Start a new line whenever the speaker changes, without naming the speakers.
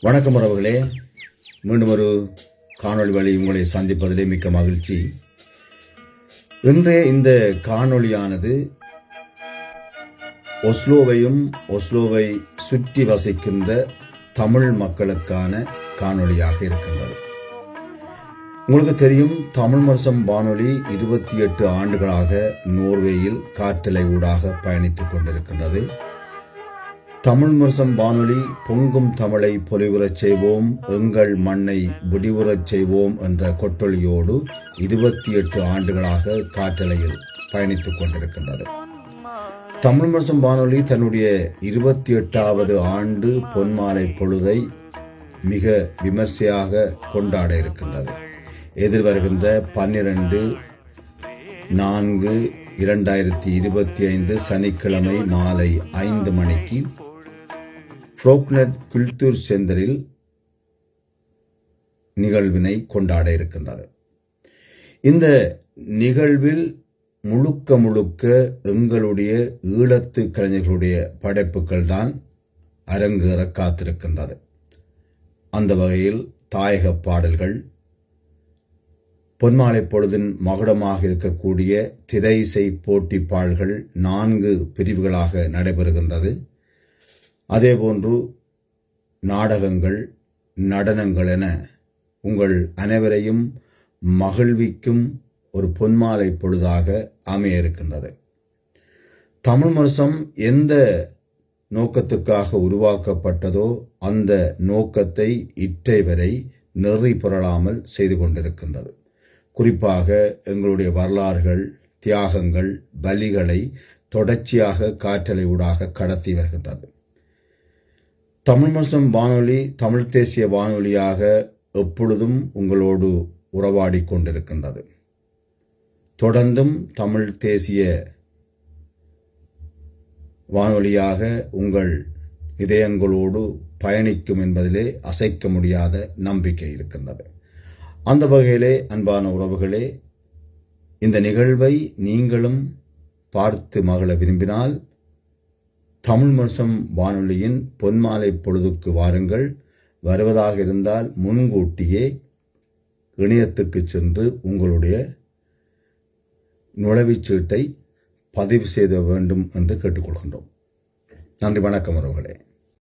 வணக்கம் உறவுகளே. மீண்டும் ஒரு காணொளி வழி உங்களை சந்திப்பதிலே மிக்க மகிழ்ச்சி. இன்றைய இந்த காணொளியானது ஒஸ்லோவையும் ஒஸ்லோவை சுற்றி வசிக்கின்ற தமிழ் மக்களுக்கான காணொளியாக இருக்கின்றது. உங்களுக்கு தெரியும் தமிழ் மரசம் வானொலி இருபத்தி எட்டு ஆண்டுகளாக நோர்வேயில் காற்றலை ஊடாக பயணித்துக் கொண்டிருக்கின்றது. தமிழ் முரசம் வானொலி பொங்கும் தமிழை பொலிவுறச் செய்வோம் எங்கள் மண்ணை விடிவுறச் செய்வோம் என்ற கொட்டொழியோடு இருபத்தி எட்டு ஆண்டுகளாக காற்றலையில் பயணித்துக் கொண்டிருக்கின்றது. தமிழ் முரசம் வானொலி தன்னுடைய இருபத்தி எட்டாவது ஆண்டு பொன்மாலை பொழுதை மிக விமர்சையாக கொண்டாட இருக்கின்றது. எதிர்வருகின்ற பன்னிரண்டு நான்கு இரண்டாயிரத்தி இருபத்தி ஐந்து சனிக்கிழமை மாலை ஐந்து மணிக்கு ஃப்ரோக்னர் குல்தூர் செந்தரில் நிகழ்வினை கொண்டாட இருக்கின்றது. இந்த நிகழ்வில் முழுக்க முழுக்க எங்களுடைய ஈழத்து கலைஞர்களுடைய படைப்புகள் தான் அரங்கேற காத்திருக்கின்றது. அந்த வகையில் தாயக பாடல்கள் பொன்மாலை பொழுதின் மகுடமாக இருக்கக்கூடிய திரை இசை போட்டி பாடல்கள் நான்கு பிரிவுகளாக நடைபெறுகின்றது. அதேபோன்று நாடகங்கள் நடனங்கள் என உங்கள் அனைவரையும் மகிழ்விக்கும் ஒரு பொன்மாலை பொழுதாக அமைய இருக்கின்றது. தமிழ் முரசம் எந்த நோக்கத்துக்காக உருவாக்கப்பட்டதோ அந்த நோக்கத்தை இற்றை வரை நெறி புரளாமல் செய்து கொண்டிருக்கின்றது. குறிப்பாக எங்களுடைய வரலாறுகள் தியாகங்கள் பலிகளை தொடர்ச்சியாக காற்றலை ஊடாக கடத்தி வருகின்றது. தமிழ் முஸ்லிம் வானொலி தமிழ் தேசிய வானொலியாக எப்பொழுதும் உங்களோடு உறவாடி கொண்டிருக்கின்றது. தொடர்ந்தும் தமிழ் தேசிய வானொலியாக உங்கள் இதயங்களோடு பயணிக்கும் என்பதிலே அசைக்க முடியாத நம்பிக்கை இருக்கின்றது. அந்த வகையிலே அன்பான உறவுகளே இந்த நிகழ்வை நீங்களும் பார்த்து மகள விரும்பினால் தமிழ் முரசம் வானொலியின் பொன்மாலை பொழுதுக்கு வாருங்கள். வருவதாக இருந்தால் முன்கூட்டியே இணையத்துக்கு சென்று உங்களுடைய நுழைவுச்சீட்டை பதிவு செய்த வேண்டும் என்று கேட்டுக்கொள்கின்றோம். நன்றி வணக்கம் உறவுகளே.